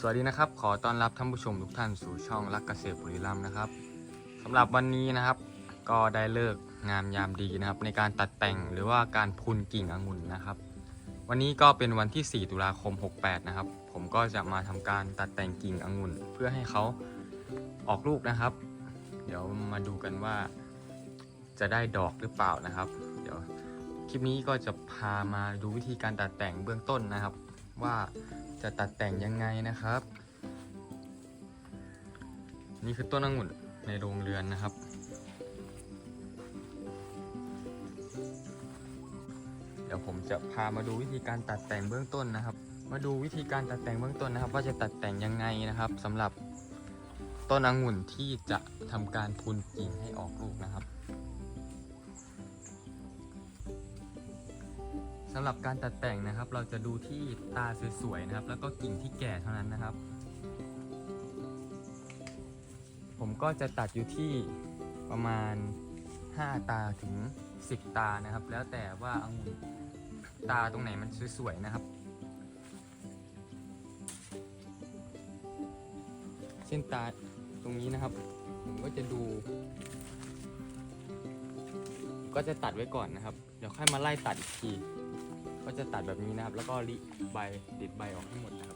สวัสดีนะครับ ขอต้อนรับท่านผู้ชมทุกท่านสู่ช่องรักเกษตรบุรีรัมย์นะครับสำหรับวันนี้นะครับ ก็ได้เลิกงามยามดีนะครับ ในการตัดแต่งหรือว่าการพุนกิ่งองุ่นนะครับ วันนี้ก็เป็นวันที่ 4 ตุลาคม 68 นะครับ ผมก็จะมาทำการตัดแต่งกิ่งองุ่น เพื่อให้เขาออกลูกนะครับ เดี๋ยวมาดูกันว่า จะได้ดอกหรือเปล่านะครับ เดี๋ยวคลิปนี้ก็จะพามาดูวิธีการตัดแต่งเบื้องต้นนะครับ ว่า จะตัดแต่งยังไงนะครับ นี่คือต้นองุ่นในโรงเรือนนะครับ เดี๋ยวผมจะพามาดูวิธีการตัดแต่งเบื้องต้นนะครับ มาดูวิธีการตัดแต่งเบื้องต้นนะครับ ว่าจะตัดแต่งยังไงนะครับสำหรับต้นองุ่นที่จะทำการพุนกิ่งให้ออกลูกนะครับำหรับการตัดแต่งนะครับ เราจะดูที่ตาสวยๆนะครับ แล้วก็กิ่งที่แก่เท่านั้นนะครับ ผมก็จะตัดอยู่ที่ประมาณ 5 ตาถึง 10 ตานะครับ แล้วแต่ว่าองุ่นตาตรงไหนมันสวยๆนะครับ เส้นตาตรงนี้นะครับ ผมก็จะดู ก็จะตัดไว้ก่อนนะครับ เดี๋ยวค่อยมาไล่ตัดอีกที ก็จะตัดแบบนี้นะครับ แล้วก็ริใบติดใบออกให้หมดนะ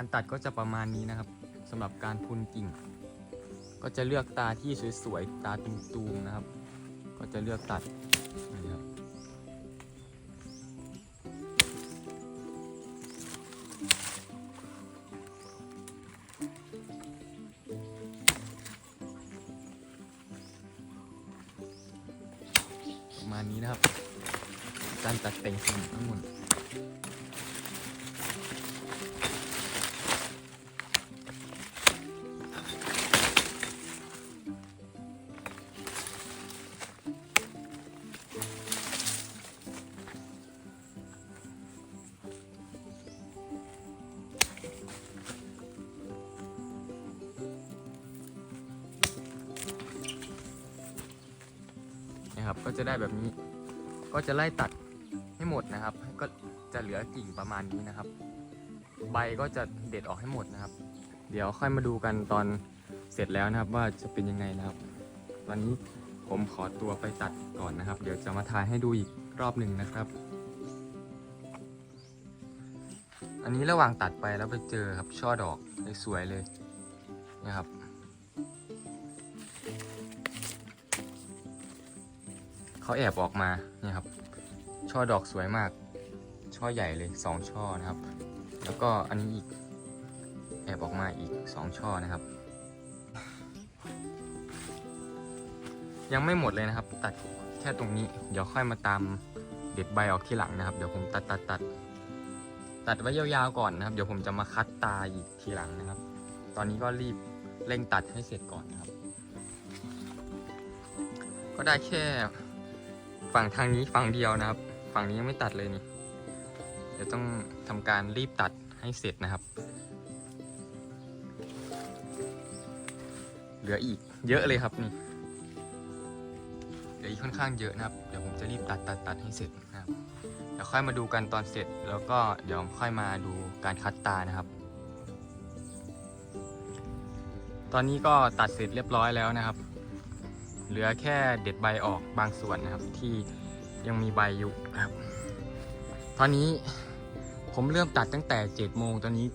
การตัดก็จะประมาณนี้นะครับสำหรับการพุนกิ่ง ก็จะเลือกตาที่สวยๆตาตุมๆนะครับ ก็จะเลือกตัดนี่ครับประมาณนี้นะครับ การตัดแต่งสิ่งทั้งหมด นะครับ ก็จะได้แบบนี้ ก็จะไล่ตัดให้หมดนะครับ ก็จะเหลือกิ่งประมาณนี้นะครับ ใบก็จะเด็ดออกให้หมดนะครับ เดี๋ยวค่อยมาดูกันตอนเสร็จแล้วนะครับว่าจะเป็นยังไงนะครับตอนนี้ผมขอตัวไปตัดก่อนนะครับ เดี๋ยวจะมาถ่ายให้ดูอีกรอบหนึ่งนะครับ อันนี้ระหว่างตัดไปแล้วไปเจอครับช่อดอกสวยเลยนะครับ เขาแอบออกมาเนี่ยครับ ช่อดอกสวยมาก ช่อใหญ่เลยสองช่อนะครับ แล้วก็อันนี้อีกแอบออกมาอีกสองช่อนะครับ ยังไม่หมดเลยนะครับ ตัดแค่ตรงนี้ เดี๋ยวค่อยมาตามเด็ดใบออกที่หลังนะครับ เดี๋ยวผมตัดตัดตัดตัดไว้ยาวๆก่อนนะครับ เดี๋ยวผมจะมาคัดตาอีกทีหลังนะครับ ตอนนี้ก็รีบเร่งตัดให้เสร็จก่อนนะครับ ก็ได้แค่ ฝั่งทางนี้ฝั่งเดียวนะครับ ฝั่งนี้ยังไม่ตัดเลยนี่ เดี๋ยวต้องทำการรีบตัดให้เสร็จนะครับ เหลืออีกเยอะเลยครับนี่ เหลืออีกค่อนข้างเยอะนะครับ เดี๋ยวผมจะรีบตัดตัดตัดให้เสร็จนะครับเดี๋ยวค่อยมาดูกันตอนเสร็จ แล้วก็เดี๋ยวค่อยมาดูการคัดตานะครับ ตอนนี้ก็ตัดเสร็จเรียบร้อยแล้วนะครับ เหลือแค่เด็ดใบออกบางส่วนนะครับ ที่ยังมีใบอยู่นะครับ ตอนนี้ผมเริ่มตัดตั้งแต่7โมงตอนนี้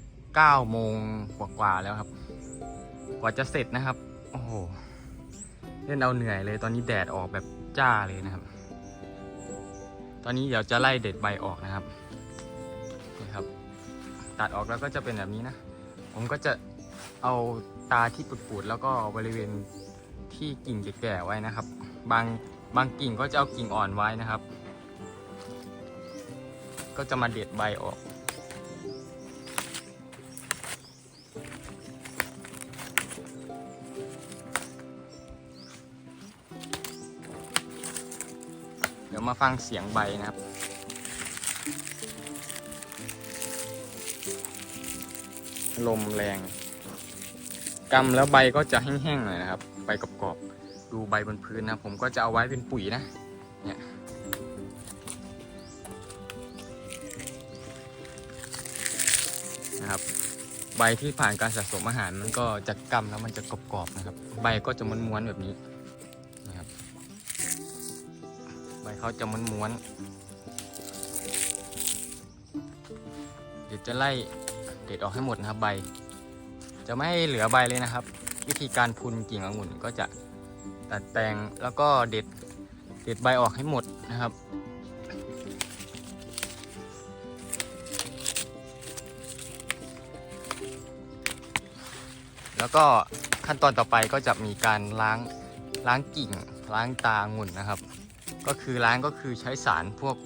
9โมงกว่าๆแล้วครับ กว่าจะเสร็จนะครับ โอ้โหเล่นเอาเหนื่อยเลย ตอนนี้แดดออกแบบจ้าเลยนะครับ ตอนนี้เดี๋ยวจะไล่เด็ดใบออกนะครับนี่ครับ ตัดออกแล้วก็จะเป็นแบบนี้นะ ผมก็จะเอาตาที่ปุดๆแล้วก็บริเวณ ที่กิ่งแก่ๆไว้นะครับ บางบางกิ่งก็จะเอากิ่งอ่อนไว้นะครับ ก็จะมาเด็ดใบออก เดี๋ยวมาฟังเสียงใบนะครับลมแรงกำแล้วใบก็จะแห้งๆหน่อยนะครับ ใบกรอบๆดูใบบนพื้นนะ ผมก็จะเอาไว้เป็นปุ๋ยนะเนี่ยนะครับใบที่ผ่านการสะสมอาหารมันก็จะกำแล้วมันจะกรอบๆนะครับ ใบก็จะม้วนๆแบบนี้นะครับ ใบเขาจะม้วนๆเดี๋ยวจะไล่เด็ดออกให้หมดนะครับใบ จะไม่ให้เหลือใบเลยนะครับ วิธีการพุนกิ่งองุ่นก็จะตัดแต่งแล้วก็เด็ดเด็ดใบออกให้หมดนะครับแล้วก็ขั้นตอนต่อไปก็จะมีการล้างล้างกิ่ง ล้างตาองุ่นนะครับ ก็คือล้างก็คือใช้สารพวก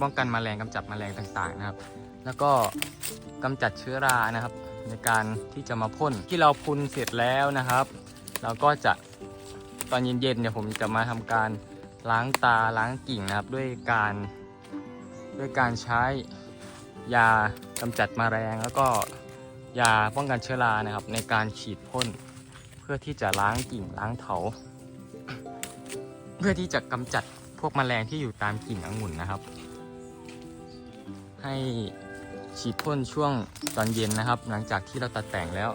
ป้องกันแมลงกำจัดแมลงต่างๆนะครับ แล้วก็กำจัดเชื้อรานะครับ ในการที่จะมาพ่นที่เราพุนเสร็จแล้วนะครับ เราก็จะตอนเย็นๆเนี่ยผมจะมาทำการล้างตาล้างกิ่งนะครับ ด้วยการด้วยการใช้ยากำจัดแมลงแล้วก็ยาป้องกันเชื้อรานะครับ ในการฉีดพ่นเพื่อที่จะล้างกิ่งล้างเถา เพื่อที่จะกำจัดพวกแมลงที่อยู่ตามกิ่งองุ่นนะครับ ให้ ฉีดพ่นช่วงตอนเย็นนะครับ หลังจากที่เราตัดแต่งแล้ว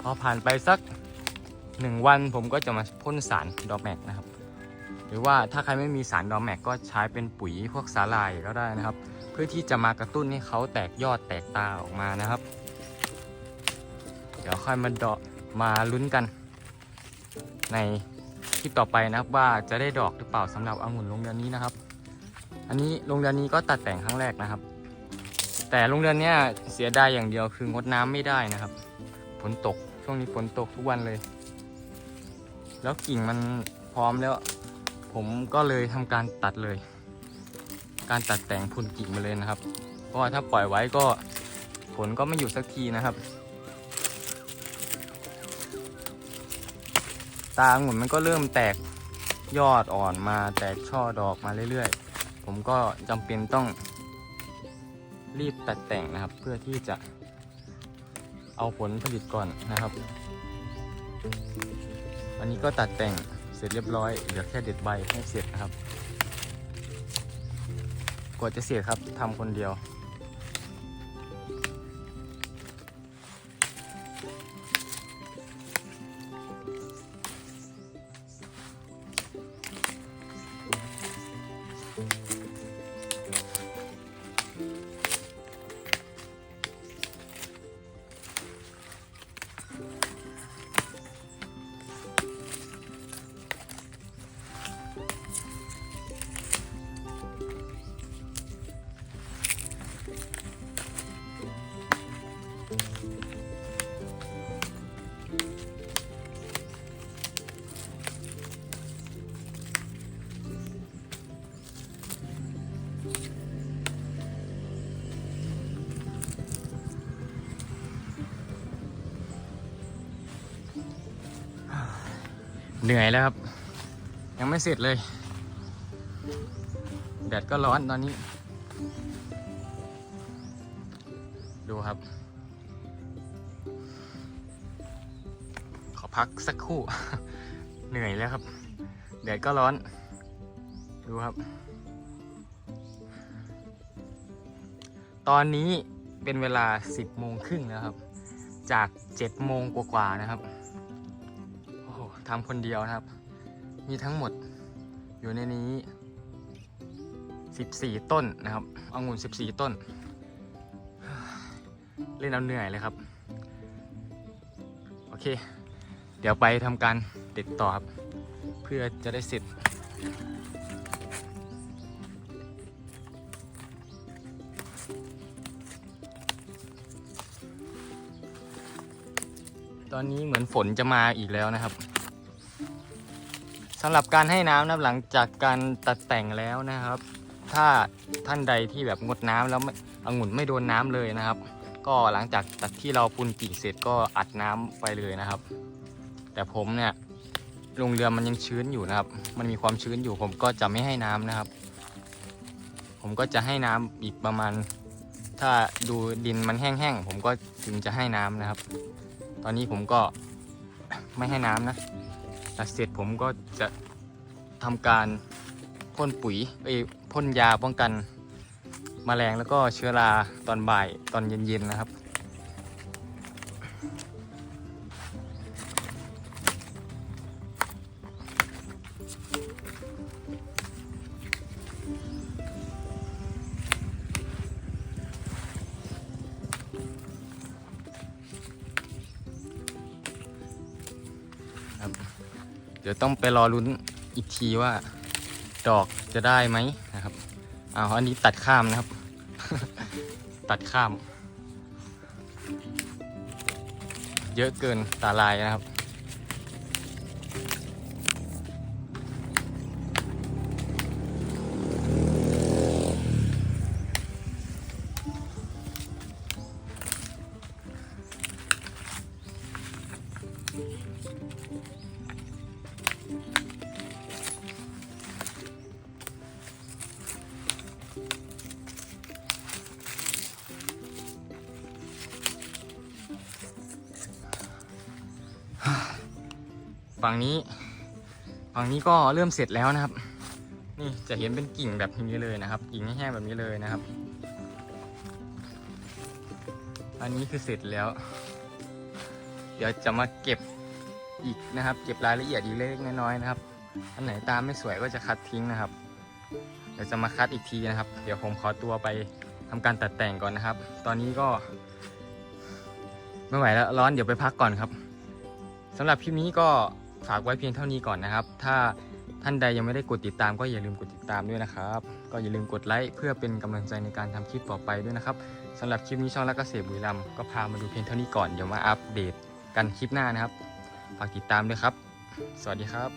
พอผ่านไปสักหนึ่งวันผมก็จะมาพ่นสารดอแมกนะครับ หรือว่าถ้าใครไม่มีสารดอแมกก็ใช้เป็นปุ๋ยพวกสาลายก็ได้นะครับ เพื่อที่จะมากระตุ้นให้เขาแตกยอดแตกตาออกมานะครับ เดี๋ยวค่อยมาเดาะมาลุ้นกัน ในคลิปต่อไปนะครับว่าจะได้ดอกหรือเปล่าสำหรับองุ่นโรงเรือนนี้นะครับ อันนี้โรงเรือนนี้ก็ตัดแต่งครั้งแรกนะครับ แต่โรงเรือนเนี้ยเสียดายอย่างเดียวคืองดน้ำไม่ได้นะครับฝนตกช่วงนี้ฝนตกทุกวันเลย แล้วกิ่งมันพร้อมแล้ว ผมก็เลยทำการตัดเลย การตัดแต่งพุ่นกิ่งมาเลยนะครับ เพราะว่าถ้าปล่อยไว้ก็ฝนก็ไม่อยู่สักทีนะครับ ตาองุ่นมันก็เริ่มแตกยอดอ่อนมาแตกช่อดอกมาเรื่อยๆ ผมก็จำเป็นต้อง รีบตัดแต่งนะครับ เพื่อที่จะเอาผลผลิตก่อนนะครับ วันนี้ก็ตัดแต่งเสร็จเรียบร้อยเหลือแค่เด็ดใบให้เสร็จนะครับกว่าจะเสร็จครับทำคนเดียว เหนื่อยแล้วครับ ยังไม่เสร็จเลย แดดก็ร้อนตอนนี้ ดูครับ ขอพักสักครู่ เหนื่อยแล้วครับ แดดก็ร้อน ดูครับ ตอนนี้เป็นเวลา 10โมงครึ่งแล้วครับ จาก 7 โมงกว่าๆนะครับ ทำคนเดียวนะครับ มีทั้งหมดอยู่ในนี้ 14 ต้นนะครับองุ่น 14 ต้น เล่นเอาเหนื่อยเลยครับ โอเค เดี๋ยวไปทำการเด็ดต่อครับ เพื่อจะได้เสร็จตอนนี้เหมือนฝนจะมาอีกแล้วนะครับ สำหรับการให้น้ำนะครับหลังจากการตัดแต่งแล้วนะครับ ถ้าท่านใดที่แบบงดน้ำแล้วไม่องุ่นไม่โดนน้ำเลยนะครับ ก็หลังจากตัดที่เราปุนกิ่งเสร็จก็อัดน้ำไปเลยนะครับ แต่ผมเนี่ยโรงเรือมันยังชื้นอยู่นะครับ มันมีความชื้นอยู่ผมก็จะไม่ให้น้ำนะครับ ผมก็จะให้น้ำอีกประมาณ ถ้าดูดินมันแห้งๆผมก็ถึงจะให้น้ำนะครับ ตอนนี้ผมก็ไม่ให้น้ำนะ ตัดเสร็จผมก็จะทำการพ่นปุ๋ยเอ้พ่นยาป้องกันมแมลงแล้วก็เชื้อราตอนบ่ายตอนเย็นๆนะครับ ดี๋ยวต้องไปรอลุ้นอีกทีว่า ดอกจะได้ไหมนะครับเอาอันนี้ตัดข้ามนะครับ ตัดข้าม เยอะเกินตาลายนะครับ ฝั่งนี้ ฝั่งนี้ก็เริ่มเสร็จแล้วนะครับ นี่จะเห็นเป็นกิ่งแบบนี้เลยนะครับ กิ่งแห้งแบบนี้เลยนะครับ อันนี้คือเสร็จแล้ว เดี๋ยวจะมาเก็บอีกนะครับ เก็บรายละเอียดอีกเล็กน้อยๆนะครับ อันไหนตามไม่สวยก็จะคัดทิ้งนะครับ เดี๋ยวจะมาคัดอีกทีนะครับ เดี๋ยวผมขอตัวไปทำการตัดแต่งก่อนนะครับ ตอนนี้ก็ไม่ไหวแล้วร้อนเดี๋ยวไปพักก่อนครับสำหรับคลิปนี้ก็ ฝากไว้เพียงเท่านี้ก่อนนะครับ ถ้าท่านใดยังไม่ได้กดติดตามก็อย่าลืมกดติดตามด้วยนะครับ ก็อย่าลืมกดไลค์เพื่อเป็นกำลังใจในการทำคลิปต่อไปด้วยนะครับสำหรับคลิปนี้ช่องรักเกษตรบุรีรัมย์ก็พามาดูเพียงเท่านี้ก่อนเดี๋ยวมาอัปเดตกันคลิปหน้านะครับฝากติดตามด้วยครับ สวัสดีครับ